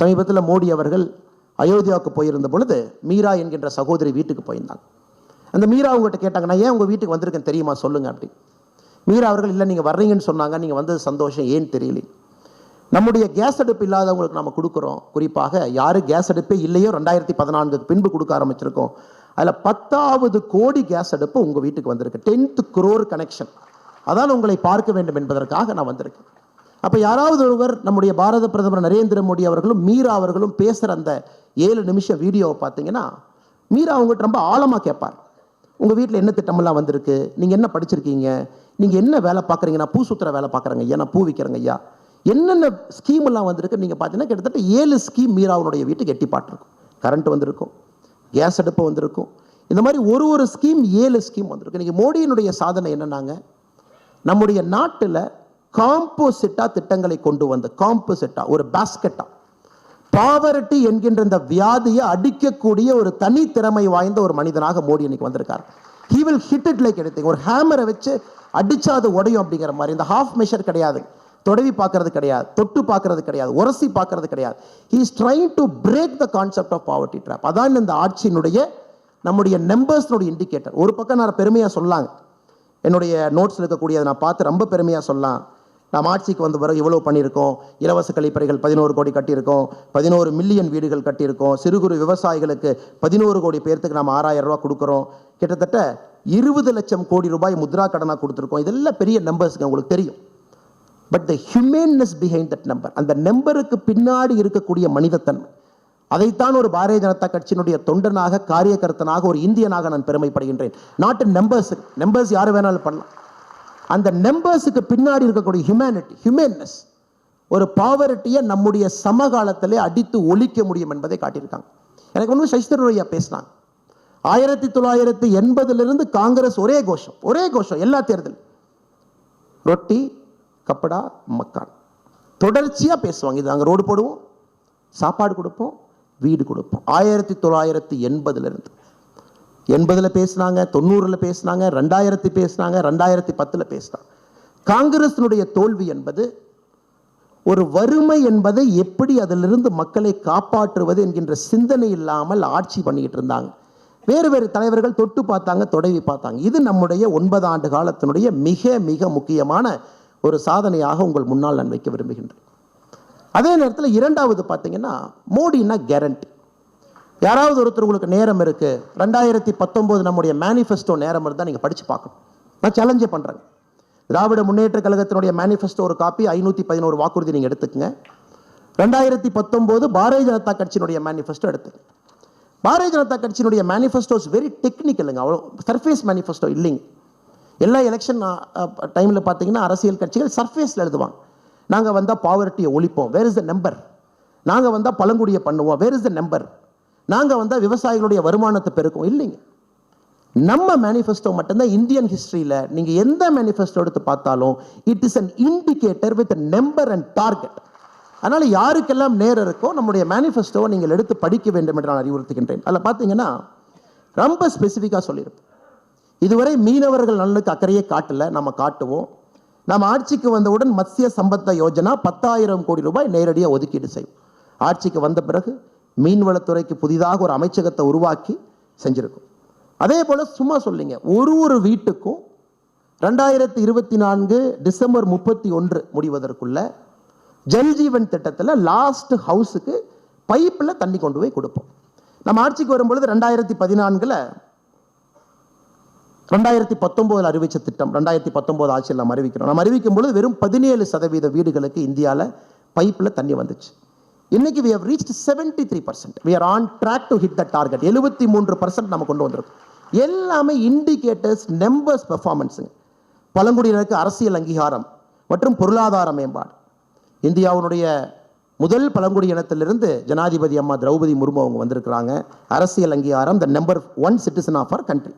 சமீபத்தில் மோடி அவர்கள் அயோத்தியாவுக்கு போயிருந்த பொழுது மீரா என்கின்ற சகோதரி வீட்டுக்கு போயிருந்தாங்க. அந்த மீரா அவங்ககிட்ட கேட்டாங்க நான் ஏன் உங்கள் வீட்டுக்கு வந்திருக்கேன் தெரியுமா? சொல்லுங்க அப்படி மீரா அவர்கள் இல்லை நீங்கள் வர்றீங்கன்னு சொன்னாங்க. நீங்கள் வந்தது சந்தோஷம். ஏன் தெரியல? நம்முடைய கேஸ் அடுப்பு இல்லாதவங்களுக்கு நம்ம கொடுக்குறோம். குறிப்பாக யார் கேஸ் அடுப்பே இல்லையோ ரெண்டாயிரத்தி பதினான்குக்கு பின்பு கொடுக்க ஆரம்பிச்சிருக்கோம். அதில் பத்தாவது கோடி கேஸ் அடுப்பு உங்கள் வீட்டுக்கு வந்திருக்கு. டென்த் குரோர் கனெக்ஷன் அதான் உங்களை பார்க்க வேண்டும் என்பதற்காக நான் வந்திருக்கேன். அப்போ யாராவது ஒருவர் நம்முடைய பாரத பிரதமர் நரேந்திர மோடி அவர்களும் மீரா அவர்களும் பேசுகிற அந்த ஏழு நிமிஷம் வீடியோவை பார்த்தீங்கன்னா மீரா அவங்ககிட்ட ரொம்ப ஆழமாக கேட்பார். உங்கள் வீட்டில் என்ன திட்டமெல்லாம் வந்திருக்கு? நீங்கள் என்ன படிச்சிருக்கீங்க? நீங்கள் என்ன வேலை பார்க்குறீங்க நான் பூ சுற்றுற வேலை பார்க்குறேங்க ஐயா நான் பூ விற்கிறேங்க ஐயா. என்னென்ன ஸ்கீம் எல்லாம் வந்திருக்கு? நீங்கள் பார்த்தீங்கன்னா கிட்டத்தட்ட ஏழு ஸ்கீம் மீராவுடைய வீட்டுக்கு எட்டி பாட்டிருக்கும் கரண்ட் வந்திருக்கும் கேஸ் அடுப்பு வந்திருக்கும். இந்த மாதிரி ஒரு ஒரு ஸ்கீம் ஏழு ஸ்கீம் வந்திருக்கு. நீங்கள் மோடியினுடைய சாதனை என்னன்னாங்க? நம்முடைய நாட்டில் காம்போசிட்டா திட்டங்களை கொண்டு வந்த காம்போசிட்டா ஒரு பாஸ்கெட்டா பாவரட்டி என்கின்ற இந்த வியாதியை அடிக்கக்கூடிய ஒரு தனி திறமை வாய்ந்த ஒரு மனிதனாக மோடி இன்னைக்கு வந்திருக்கார். He will hit it like எடுத்தீங்க ஒரு ஹேமரை வச்சு அடிச்சா அது உடையும் அப்படிங்கிற மாதிரி. இந்த ஹாஃப் மெஷர் கிடையாது. தொடவி பார்க்கறது கிடையாது. தொட்டு பார்க்கறது கிடையாது. உரசி பார்க்கறது கிடையாது. He is trying to break the concept of poverty trap அதான் இந்த ஆட்சியினுடைய நம்முடைய நம்பர்ஸ்னுடைய இண்டிகேட்டர் ஒரு பக்கம் நான் பெருமையாக சொல்லாங்க. என்னுடைய நோட்ஸில் இருக்கக்கூடியதை நான் பார்த்து ரொம்ப பெருமையாக சொல்லலாம் நாம் ஆட்சிக்கு வந்த பிறகு இவ்வளோ பண்ணியிருக்கோம். இலவச கழிப்பறைகள் பதினோரு கோடி கட்டியிருக்கோம். பதினோரு மில்லியன் வீடுகள் கட்டியிருக்கோம். சிறு குறு விவசாயிகளுக்கு பதினோரு கோடி பேர்த்துக்கு நம்ம ஆறாயிரம் ரூபாய் கொடுக்குறோம். கிட்டத்தட்ட இருபது லட்சம் கோடி ரூபாய் முத்ரா கடனாக கொடுத்துருக்கோம். இதெல்லாம் பெரிய நம்பர்ஸ்க்கு உங்களுக்கு தெரியும். But the humaneness behind that number அந்த நம்பருக்கு பின்னாடி இருக்கக்கூடிய மனிதத்தன்மை அதைத்தான் ஒரு பாரதிய ஜனதா கட்சியினுடைய தொண்டனாக காரியகர்த்தனாக ஒரு இந்தியனாக நான் பெருமைப்படுகின்றேன். நாட்டு நம்பர்ஸ் நம்பர்ஸ் யார் வேணாலும் பண்ணலாம். அந்த நம்பர்ஸுக்கு பின்னாடி இருக்கக்கூடிய ஹியூமனிட்டி ஹியூமேன்னஸ் ஒரு பாவரட்டியை நம்முடைய சமகாலத்திலே அடித்து ஒழிக்க முடியும் என்பதை காட்டியிருக்காங்க. எனக்கு ஒன்று சசிதரூரையா பேசினாங்க. ஆயிரத்தி தொள்ளாயிரத்தி எண்பதுலேருந்து காங்கிரஸ் ஒரே கோஷம் ஒரே கோஷம் எல்லா தேர்தல். ரொட்டி கப்படா மக்கான். தொடர்ச்சியாக பேசுவாங்க. இது நாங்கள் ரோடு போடுவோம் சாப்பாடு கொடுப்போம் வீடு கொடுப்போம். ஆயிரத்தி தொள்ளாயிரத்தி எண்பதுலேருந்து. எண்பதில் பேசினாங்க தொண்ணூறில் பேசினாங்க ரெண்டாயிரத்தி பேசினாங்க ரெண்டாயிரத்தி பத்தில் பேசினாங்க. காங்கிரஸினுடைய தோல்வி என்பது ஒரு வறுமை என்பதை எப்படி அதிலிருந்து மக்களை காப்பாற்றுவது என்கின்ற சிந்தனை இல்லாமல் ஆட்சி பண்ணிக்கிட்டு இருந்தாங்க. வேறு வேறு தலைவர்கள் தொட்டு பார்த்தாங்க தொடவி பார்த்தாங்க. இது நம்முடைய ஒன்பது ஆண்டு காலத்தினுடைய மிக மிக முக்கியமான ஒரு சாதனையாக உங்கள் முன்னால் நான் வைக்க விரும்புகின்றேன். அதே நேரத்தில் இரண்டாவது பார்த்தீங்கன்னா மோடின்னா கேரண்டி யாராவது ஒருத்தர் உங்களுக்கு நேரம் இருக்கு ரெண்டாயிரத்தி பத்தொம்போது நம்முடைய மேனிஃபெஸ்டோ நேரம் இருந்தால் நீங்கள் படித்து பார்க்கணும். நான் சேலஞ்சே பண்ணுறேன் திராவிட முன்னேற்ற கழகத்தினுடைய மேனிஃபெஸ்டோ ஒரு காப்பி ஐநூற்றி பதினோரு வாக்குறுதி நீங்கள் எடுத்துக்கங்க. ரெண்டாயிரத்தி பத்தொம்போது பாரதிய ஜனதா கட்சியினுடைய மேனிஃபெஸ்டோ எடுத்துங்க. பாரதிய ஜனதா கட்சியினுடைய மேனிஃபெஸ்டோஸ் வெரி டெக்னிக்கலுங்க அவ்வளோ சர்ஃபேஸ் மேனிஃபெஸ்டோ இல்லைங்க. எல்லா எலெக்ஷன் டைமில் பார்த்தீங்கன்னா அரசியல் கட்சிகள் சர்ஃபேஸில் எழுதுவாங்க. நாங்கள் வந்தால் பாவர்ட்டியை ஒழிப்போம். வேர் இஸ் த நம்பர் நாங்கள் வந்தால் பழங்குடியை பண்ணுவோம். வேர் இஸ் த நம்பர் நாங்கள் வந்தால் விவசாயிகளுடைய வருமானத்தை பெருக்கும் இல்லைங்க. நம்ம மேனிஃபெஸ்டோ மட்டும்தான் இந்தியன் ஹிஸ்ட்ரியில் நீங்கள் எந்த மேனிஃபெஸ்டோ எடுத்து பார்த்தாலும் it is an indicator with number and target அதனால் யாருக்கெல்லாம் நேரம் இருக்கோ நம்முடைய மேனிஃபெஸ்டோவை நீங்கள் எடுத்து படிக்க வேண்டும் என்று நான் அறிவுறுத்துகின்றேன். அதில் பார்த்தீங்கன்னா ரொம்ப ஸ்பெசிஃபிக்காக சொல்லியிருப்போம் இதுவரை மீனவர்கள் நலனுக்கு அக்கறையே காட்டல. நம்ம காட்டுவோம். நம்ம ஆட்சிக்கு வந்தவுடன் மத்திய சம்பத்த யோஜனா பத்தாயிரம் கோடி ரூபாய் நேரடியாக ஒதுக்கீடு செய்யும் ஆட்சிக்கு வந்த பிறகு மீன்வளத்துறைக்கு புதிதாக ஒரு அமைச்சகத்தை உருவாக்கி செஞ்சுருக்கோம். அதே போல சும்மா சொல்லிங்க ஒரு ஒரு வீட்டுக்கும் ரெண்டாயிரத்தி இருபத்தி நான்கு டிசம்பர் முப்பத்தி ஒன்று முடிவதற்குள்ள ஜல்ஜீவன் திட்டத்தில் லாஸ்ட் ஹவுஸுக்கு பைப்பில் தண்ணி கொண்டு போய் கொடுப்போம். நம்ம ஆட்சிக்கு வரும்பொழுது ரெண்டாயிரத்தி பதினான்கில் ரெண்டாயிரத்தி பத்தொம்போதில் அறிவித்த திட்டம் ரெண்டாயிரத்தி பத்தொம்போது ஆட்சியில் நம்ம அறிவிக்கிறோம். நம்ம அறிவிக்கும் பொழுது வெறும் பதினேழு சதவீத வீடுகளுக்கு இந்தியாவில் பைப்பில் தண்ணி வந்துச்சு. இன்னைக்கு we have reach seventy three percent we are on track to hit the target எழுபத்தி மூன்று பர்சன்ட் நம்ம கொண்டு வந்திருக்கோம். எல்லாமே இண்டிகேட்டர்ஸ் நம்பர்ஸ் பெர்ஃபார்மன்ஸுங்க பழங்குடியினருக்கு அரசியல் அங்கீகாரம் மற்றும் பொருளாதார மேம்பாடு. இந்தியாவுடைய முதல் பழங்குடி இனத்திலிருந்து ஜனாதிபதி அம்மா திரௌபதி முர்மு அவங்க வந்திருக்கிறாங்க. அரசியல் அங்கீகாரம் the number one citizen of our country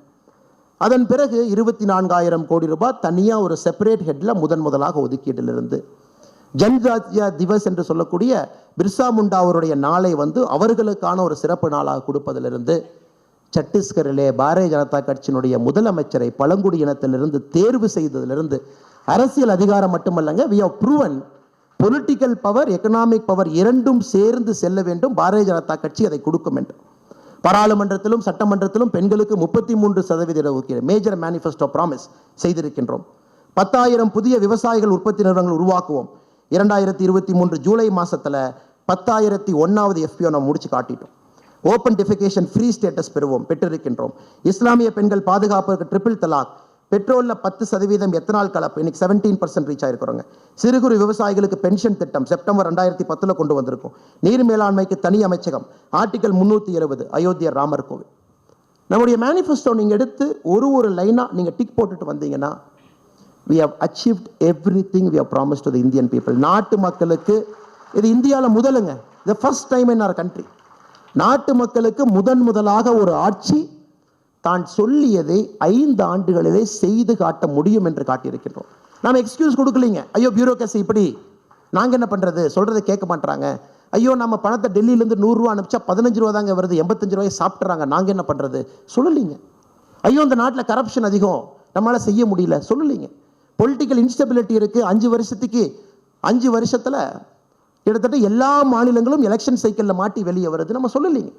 அதன் பிறகு இருபத்தி நான்காயிரம் கோடி ரூபாய் தனியாக ஒரு செப்பரேட் ஹெட்டில் முதன் முதலாக ஒதுக்கீட்டிலிருந்து ஜன்ஜாத்தியா திவஸ் என்று சொல்லக்கூடிய பிர்சா முண்டா அவருடைய நாளை வந்து அவர்களுக்கான ஒரு சிறப்பு நாளாக கொடுப்பதிலிருந்து சத்தீஸ்கரிலே பாரதிய ஜனதா கட்சியினுடைய முதலமைச்சரை பழங்குடி இனத்திலிருந்து தேர்வு செய்ததிலிருந்து அரசியல் அதிகாரம் மட்டுமல்லங்க we have proven political power economic power இரண்டும் சேர்ந்து செல்ல வேண்டும். பாரதிய ஜனதா கட்சி அதை கொடுக்கும் என்று. பாராளுமன்றத்திலும் சட்டமன்றத்திலும் பெண்களுக்கு முப்பத்தி மூன்று சதவீத இடஒதுக்கீடு மேஜர் மேனிஃபெஸ்டோ ப்ராமிஸ் செய்திருக்கின்றோம். பத்தாயிரம் புதிய விவசாயிகள் உற்பத்தி நிறுவனங்கள் உருவாக்குவோம். இரண்டாயிரத்தி இருபத்தி மூன்று ஜூலை மாதத்தில் பத்தாயிரத்தி ஒன்றாவது எஃபிஓ நம்ம முடிச்சு காட்டிட்டோம். ஓப்பன் டெஃபிகேஷன் ஃப்ரீ ஸ்டேட்டஸ் பெறுவோம் பெற்றிருக்கின்றோம். இஸ்லாமிய பெண்கள் பாதுகாப்புக்கு ட்ரிபிள் தலாக். பெட்ரோலில் பத்து சதவீதம் எத்தனால் கலப்பு? இன்னைக்கு செவன்டீன் பர்சன்ட் ரீச் ஆயிருக்கிறோங்க. சிறு குறு விவசாயிகளுக்கு பென்ஷன் திட்டம் செப்டம்பர் ரெண்டாயிரத்தி பத்தில் கொண்டு வந்திருக்கோம். நீர் மேலாண்மைக்கு தனி அமைச்சகம். ஆர்டிகல் முந்நூற்றி இருபது அயோத்தியா ராமர் கோவில். நம்முடைய மேனிஃபெஸ்டோ நீங்கள் எடுத்து ஒரு ஒரு லைனாக நீங்கள் டிக் போட்டுட்டு வந்தீங்கன்னா we have achieved everything we have promise to the Indian people நாட்டு மக்களுக்கு இது இந்தியாவில் முதலுங்க. The first time in our country நாட்டு மக்களுக்கு முதன் முதலாக ஒரு ஆட்சி தான் சொல்லியதை ஐந்து ஆண்டுகளிலே செய்து காட்ட முடியும் என்று காட்டியிருக்கின்றோம். நாம் எக்ஸ்கியூஸ் கொடுக்கலீங்க. ஐயோ பியூரோக்ரஸி இப்படி. நாங்கள் என்ன பண்ணுறது சொல்கிறத கேட்க மாட்றாங்க. ஐயோ நம்ம பணத்தை டெல்லியிலேருந்து நூறுரூவா அனுப்பிச்சா பதினஞ்சு ரூபா தாங்க வருது. எண்பத்தஞ்சு ரூபாய் சாப்பிட்றாங்க நாங்கள் என்ன பண்ணுறது சொல்லலீங்க. ஐயோ இந்த நாட்டில் கரப்ஷன் அதிகம். நம்மளால் செய்ய முடியல. சொல்லலீங்க. பொலிட்டிக்கல் இன்ஸ்டபிலிட்டி இருக்குது அஞ்சு வருஷத்துக்கு அஞ்சு வருஷத்தில் கிட்டத்தட்ட எல்லா மாநிலங்களும் எலெக்ஷன் சைக்கிளில் மாட்டி வெளியே வருது. நம்ம சொல்லலைங்க.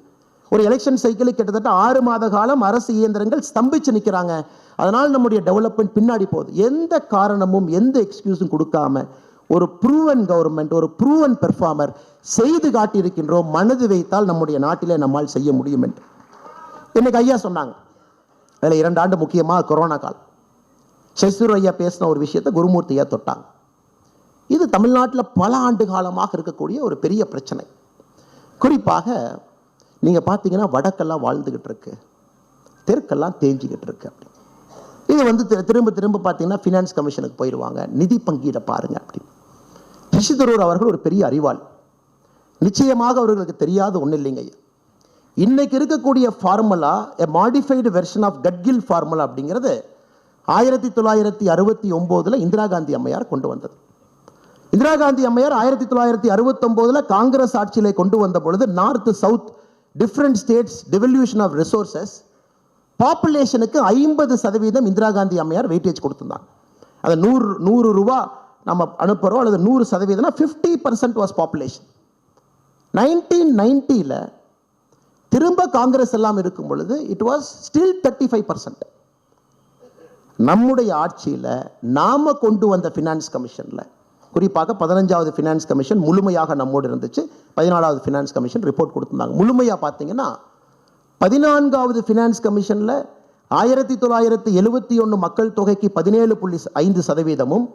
ஒரு எலெக்ஷன் சைக்கிளுக்கு கிட்டத்தட்ட ஆறு மாத காலம் அரசு இயந்திரங்கள் ஸ்தம்பிச்சு நிற்கிறாங்க அதனால் நம்முடைய டெவலப்மெண்ட் பின்னாடி போகுது. எந்த காரணமும் எந்த எக்ஸ்கியூஸும் கொடுக்காம ஒரு ப்ரூவன் கவர்மெண்ட் ஒரு ப்ரூவன் பெர்ஃபார்மர் செய்து காட்டியிருக்கின்றோம். மனது வைத்தால் நம்முடைய நாட்டிலே நம்மால் செய்ய முடியும் என்று. இன்னைக்கு ஐயா சொன்னாங்க. அதில் இரண்டு ஆண்டு முக்கியமாக கொரோனா காலம். சசிதூர் ஐயா பேசின ஒரு விஷயத்தை குருமூர்த்தியாக தொட்டாங்க. இது தமிழ்நாட்டில் பல ஆண்டு காலமாக இருக்கக்கூடிய ஒரு பெரிய பிரச்சனை. குறிப்பாக நீங்கள் பார்த்தீங்கன்னா வடக்கெல்லாம் வாழ்ந்துக்கிட்டு இருக்கு. தெற்கெல்லாம் தேஞ்சிக்கிட்டு இருக்கு அப்படி. இது வந்து திரு- திரும்ப திரும்ப பார்த்தீங்கன்னா ஃபினான்ஸ் கமிஷனுக்கு போயிடுவாங்க நிதி பங்கீடை பாருங்க அப்படி. ரிஷிதரூர் அவர்கள் ஒரு பெரிய அறிவாள். நிச்சயமாக அவர்களுக்கு தெரியாத ஒன்றும் இல்லைங்க ஐயா. இன்னைக்கு இருக்கக்கூடிய formula a modified version of Gadgil formula அப்படிங்கிறது ஆயிரத்தி தொள்ளாயிரத்தி அறுபத்தி ஒம்போதில் இந்திரா காந்தி அம்மையார் கொண்டு வந்தது. இந்திரா காந்தி அம்மையார் ஆயிரத்தி தொள்ளாயிரத்தி அறுபத்தொம்போதில் காங்கிரஸ் ஆட்சியிலே கொண்டு வந்த பொழுது north south different states devolution of resources பாப்புலேஷனுக்கு ஐம்பது சதவீதம் இந்திரா காந்தி அம்மையார் வெயிட்டேஜ் கொடுத்துருந்தாங்க. அது நூறு நூறு ரூபா நம்ம அனுப்புகிறோம் அல்லது நூறு சதவீதம்னா fifty percent was population nineteen நைன்ட்டியில் திரும்ப காங்கிரஸ் எல்லாம் இருக்கும் பொழுது it was still thirty five percent நம்முடைய ஆட்சியில் நாம கொண்டு வந்த ஃபினான்ஸ் கமிஷனில் குறிப்பாக பதினஞ்சாவது ஃபினான்ஸ் கமிஷன் முழுமையாக நம்மோடு இருந்துச்சு. பதினாலாவது ஃபினான்ஸ் கமிஷன் ரிப்போர்ட் கொடுத்துருந்தாங்க. முழுமையாக பார்த்தீங்கன்னா பதினான்காவது ஃபினான்ஸ் கமிஷனில் ஆயிரத்தி தொள்ளாயிரத்தி எழுபத்தி ஒன்று மக்கள் தொகைக்கு பதினேழு புள்ளி ஐந்து சதவீதமும்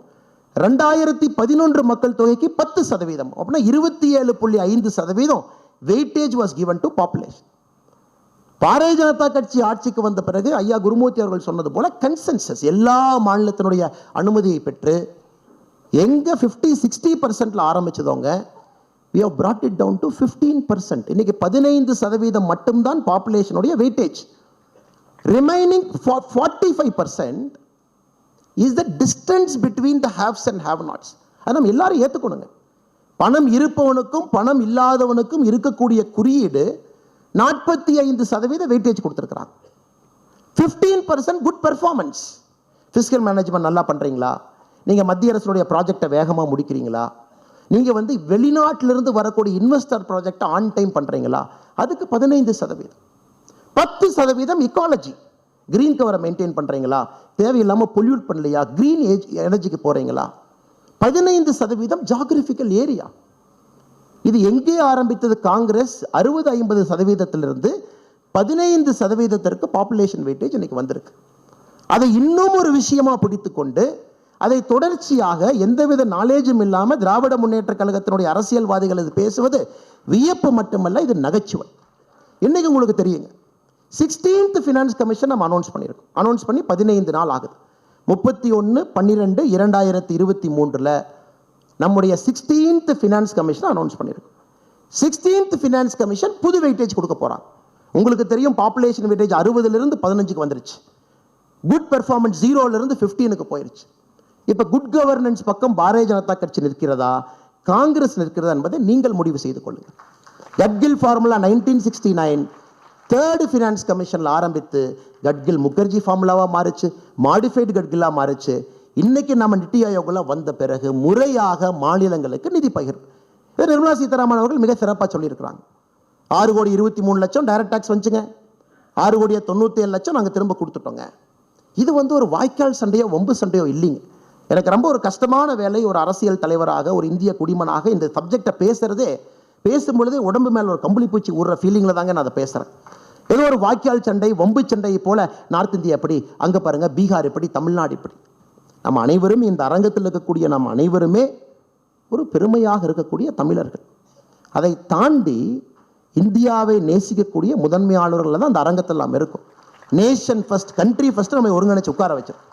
ரெண்டாயிரத்தி பதினொன்று மக்கள் தொகைக்கு பத்து சதவீதம் அப்படின்னா இருபத்தி ஏழு புள்ளி ஐந்து சதவீதம் weightage was given to population Bharatiya Janata கட்சி ஆட்சிக்கு வந்த பிறகு ஐயா குருமூர்த்தி அவர்கள் சொன்னது போல கன்சென்சஸ் எல்லா மாநிலத்தினுடைய அனுமதியை பெற்று எங்க 50 சிக்ஸ்டி பர்சன்ட்ல ஆரம்பிச்சதவங்க we have brought it down to fifteen percent இன்னைக்கு பதினைந்து சதவீதம் மட்டும்தான் பாப்புலேஷனுடைய weightage remaining forty five percent is the distance between the haves and have nots அதை நம்ம எல்லாரும் ஏற்றுக்கணுங்க பணம் இருப்பவனுக்கும் பணம் இல்லாதவனுக்கும் இருக்கக்கூடிய குறியீடு நாற்பத்தி ஐந்து சதவீத வெயிட்டேஜ் கொடுத்துருக்குறாங்க. Fifteen percent good performance fiscal management நல்லா பண்ணுறீங்களா நீங்கள் மத்திய அரசுடைய ப்ராஜெக்டை வேகமாக முடிக்கிறீங்களா? நீங்கள் வந்து வெளிநாட்டிலிருந்து வரக்கூடிய இன்வெஸ்டர் ப்ராஜெக்டை ஆன் டைம் பண்ணுறீங்களா அதுக்கு பதினைந்து சதவீதம். பத்து சதவீதம் இக்காலஜி கிரீன் கவரை மெயின்டைன் பண்ணுறீங்களா தேவையில்லாமல் பொல்யூட் பண்ணலையா? கிரீன் ஏஜ் எனர்ஜிக்கு போகிறீங்களா பதினைந்து சதவீதம் ஜாகிரபிக்கல் ஏரியா இது எங்கே ஆரம்பித்தது? காங்கிரஸ் அறுபது ஐம்பது சதவீதத்திலிருந்து பதினைந்து சதவீதத்திற்கு பாப்புலேஷன் வெயிட்டேஜ் இன்னைக்கு வந்திருக்கு. அதை இன்னும் ஒரு விஷயமா பிடித்து கொண்டு அதை தொடர்ச்சியாக எந்தவித நாலேஜும் இல்லாமல் திராவிட முன்னேற்ற கழகத்தினுடைய அரசியல்வாதிகள் இது பேசுவது வியப்பு மட்டுமல்ல இது நகைச்சுவை. இன்னைக்கு உங்களுக்கு தெரியுங்க. சிக்ஸ்டீன்த் ஃபினான்ஸ் கமிஷன் நம்ம அனௌன்ஸ் பண்ணியிருக்கோம். அனௌன்ஸ் பண்ணி பதினைந்து நாள் ஆகுது. முப்பத்தி ஒன்று பன்னிரெண்டு இரண்டாயிரத்தி இருபத்தி மூன்றில் நம்முடைய சிக்ஸ்டீன்த் ஃபினான்ஸ் கமிஷன் அனௌன்ஸ் பண்ணியிருக்கோம் சிக்ஸ்டீன்த் ஃபினான்ஸ் கமிஷன் புது வெயிட்டேஜ் கொடுக்க போகிறான் உங்களுக்கு தெரியும் பாப்புலேஷன் வெயிட்டேஜ் அறுபதுலேருந்து பதினஞ்சுக்கு வந்துருச்சு. குட் பெர்ஃபார்மன்ஸ் ஜீரோலேருந்து ஃபிஃப்டீனுக்கு போயிருச்சு. இப்போ குட் கவர்னன்ஸ் பக்கம் பாரதிய ஜனதா கட்சி நிற்கிறதா? காங்கிரஸ் நிற்கிறதா என்பதை நீங்கள் முடிவு செய்து கொள்ளுங்கள். Gadgil formula nineteen sixty nine third finance கமிஷனில் ஆரம்பித்து கட்கில் முகர்ஜி ஃபார்முலாவாக மாறிச்சு மாடிஃபைடு கட்கிலாக மாறுச்சு இன்னைக்கு நம்ம நித்தி ஆயோக்ல வந்த பிறகு முறையாக மாநிலங்களுக்கு நிதி பகிர்வு. நிர்மலா சீதாராமன் அவர்கள் மிக சிறப்பாக சொல்லியிருக்கிறாங்க. ஆறு கோடி இருபத்தி மூணு லட்சம் டைரக்ட் டாக்ஸ் வந்துச்சுங்க. ஆறு கோடியே தொண்ணூற்றி ஏழு லட்சம் நாங்கள் திரும்ப கொடுத்துட்டோங்க. இது வந்து ஒரு வாய்க்கால் சண்டையோ வம்பு சண்டையோ இல்லைங்க. எனக்கு ரொம்ப ஒரு கஷ்டமான வேலை ஒரு அரசியல் தலைவராக ஒரு இந்திய குடிமனாக இந்த சப்ஜெக்டை பேசுகிறதே பேசும்பொழுதே உடம்பு மேலே ஒரு கம்பளி பூச்சி ஊடுற ஃபீலிங்கில் தாங்க நான் அதை பேசுகிறேன் ஏதோ ஒரு வாய்க்கால் சண்டை வம்பு சண்டை போல நார்த் இந்தியா எப்படி அங்கே பாருங்கள் பீகார் எப்படி தமிழ்நாடு எப்படி. நம்ம அனைவரும் இந்த அரங்கத்தில் இருக்கக்கூடிய நம்ம அனைவருமே ஒரு பெருமையாக இருக்கக்கூடிய தமிழர்கள். அதை தாண்டி இந்தியாவை நேசிக்கக்கூடிய முதன்மையாளர்களில் தான் அந்த அரங்கத்தில் நாம் இருக்கும். நேஷன் ஃபஸ்ட் கண்ட்ரி ஃபஸ்ட்டு நம்ம ஒருங்கிணைச்சு உட்கார வச்சிருக்கோம்.